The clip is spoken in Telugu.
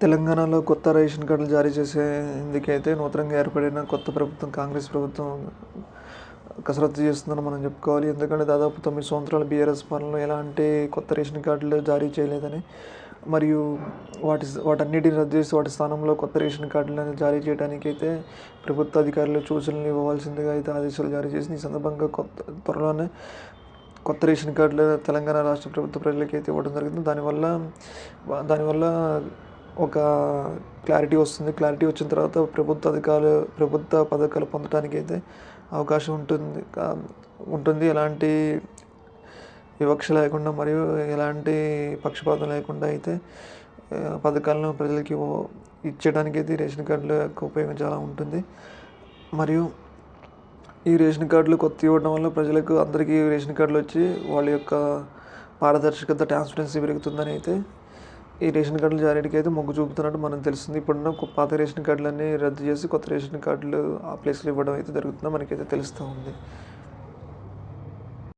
తెలంగాణలో కొత్త రేషన్ కార్డులు జారీ చేసేందుకైతే నూతనంగా ఏర్పడిన కొత్త ప్రభుత్వం కాంగ్రెస్ ప్రభుత్వం కసరత్తు చేస్తుందని మనం చెప్పుకోవాలి. ఎందుకంటే దాదాపు తొమ్మిది సంవత్సరాల బీఆర్ఎస్ పాలనలో ఎలాంటి కొత్త రేషన్ కార్డులు జారీ చేయలేదని మరియు వాటి వాటన్నిటిని రద్దు చేసి వాటి స్థానంలో కొత్త రేషన్ కార్డులను జారీ చేయడానికి అయితే ప్రభుత్వ అధికారులు సూచనలు ఇవ్వవలసిందిగా అయితే ఆదేశాలు జారీ చేసింది ఈ సందర్భంగా కొత్త త్వరలోనే కొత్త రేషన్ కార్డులు తెలంగాణ రాష్ట్ర ప్రభుత్వ ప్రజలకి అయితే ఇవ్వడం జరిగింది దానివల్ల దానివల్ల ఒక క్లారిటీ వస్తుంది. క్లారిటీ వచ్చిన తర్వాత ప్రభుత్వ అధికారులు ప్రభుత్వ పథకాలు పొందడానికి అయితే అవకాశం ఉంటుంది. ఉంటుంది. ఎలాంటి వివక్ష లేకుండా మరియు ఎలాంటి పక్షపాతం లేకుండా అయితే పథకాలను ప్రజలకి ఇచ్చేయడానికి అయితే రేషన్ కార్డుల యొక్క ఉపయోగం చాలా ఉంటుంది. మరియు ఈ రేషన్ కార్డులు కొత్త ఇవ్వడం వల్ల ప్రజలకు అందరికీ రేషన్ కార్డులు వచ్చి వాళ్ళ యొక్క పారదర్శకత ట్రాన్స్పరెన్సీ పెరుగుతుందని అయితే ఈ రేషన్ కార్డుల జారీకి అయితే మొగ్గు చూపుతున్నట్టు మనకు తెలుస్తుంది. ఇప్పుడున్న పాత రేషన్ కార్డులన్నీ రద్దు చేసి కొత్త రేషన్ కార్డులు ఆ ప్లేస్లో ఇవ్వడం అయితే జరుగుతుందో మనకైతే తెలుస్తూ ఉంది.